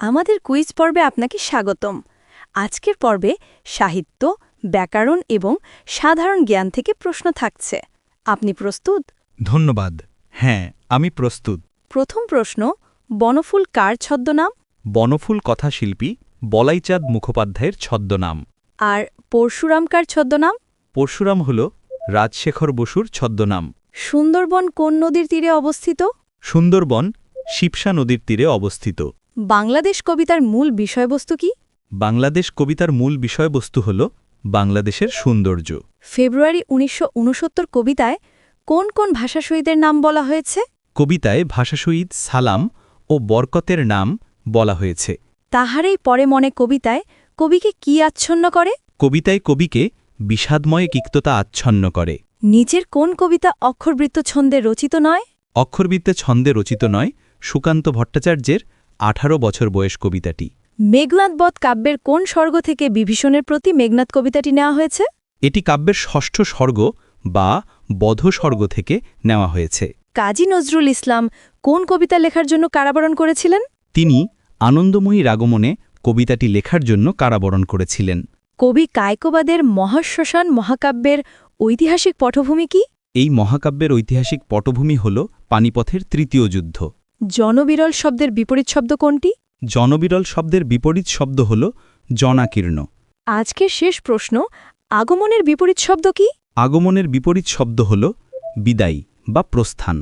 আমাদের কুইজ পর্বে আপনাকে স্বাগতম। আজকের পর্বে সাহিত্য ব্যাকরণ এবং সাধারণ জ্ঞান থেকে প্রশ্ন থাকছে। আপনি প্রস্তুত? ধন্যবাদ। হ্যাঁ আমি প্রস্তুত। প্রথম প্রশ্ন বনফুল কার ছদ্মনাম? বনফুল কথাশিল্পী বলাইচাঁদ মুখোপাধ্যায়ের ছদ্মনাম। আর পরশুরাম কার ছদ্মনাম? পরশুরাম হল রাজশেখর বসুর ছদ্মনাম। সুন্দরবন কোন নদীর তীরে অবস্থিত? সুন্দরবন শিবসা নদীর তীরে অবস্থিত। বাংলাদেশ কবিতার মূল বিষয়বস্তু কি? বাংলাদেশ কবিতার মূল বিষয়বস্তু হল বাংলাদেশের সৌন্দর্য। ফেব্রুয়ারি উনিশশো উনসত্তর কবিতায় কোন কোন ভাষা শহীদের নাম বলা হয়েছে? কবিতায় ভাষাশহীদ সালাম ও বরকতের নাম বলা হয়েছে। তাহারেই পরে মনে কবিতায় কবিকে কি আচ্ছন্ন করে? কবিতায় কবিকে বিষাদময় কিক্ততা আচ্ছন্ন করে। নিচের কোন কবিতা অক্ষরবৃত্ত ছন্দে রচিত নয়? অক্ষরবিদ্যে ছন্দে রচিত নয় সুকান্ত ভট্টাচার্যের আঠারো বছর বয়স কবিতাটি। মেঘনাথবধ কাব্যের কোন স্বর্গ থেকে বিভীষণের প্রতি মেঘনাথ কবিতাটি নেওয়া হয়েছে? এটি কাব্যের ষষ্ঠ স্বর্গ বা বধ স্বর্গ থেকে নেওয়া হয়েছে। কাজী নজরুল ইসলাম কোন কবিতা লেখার জন্য কারাবরণ করেছিলেন? তিনি আনন্দময়ী রাগমনে কবিতাটি লেখার জন্য কারাবরণ করেছিলেন। কবি কায়কোবাদের মহাশ্মশান মহাকাব্যের ঐতিহাসিক পটভূমি কি? এই মহাকাব্যের ঐতিহাসিক পটভূমি হল পানিপথের তৃতীয় যুদ্ধ। জনবিরল শব্দের বিপরীত শব্দ কোনটি? জনবিরল শব্দের বিপরীত শব্দ হল জনাকীর্ণ। আজকের শেষ প্রশ্ন আগমনের বিপরীত শব্দ কি? আগমনের বিপরীত শব্দ হল বিদায়ী বা প্রস্থান।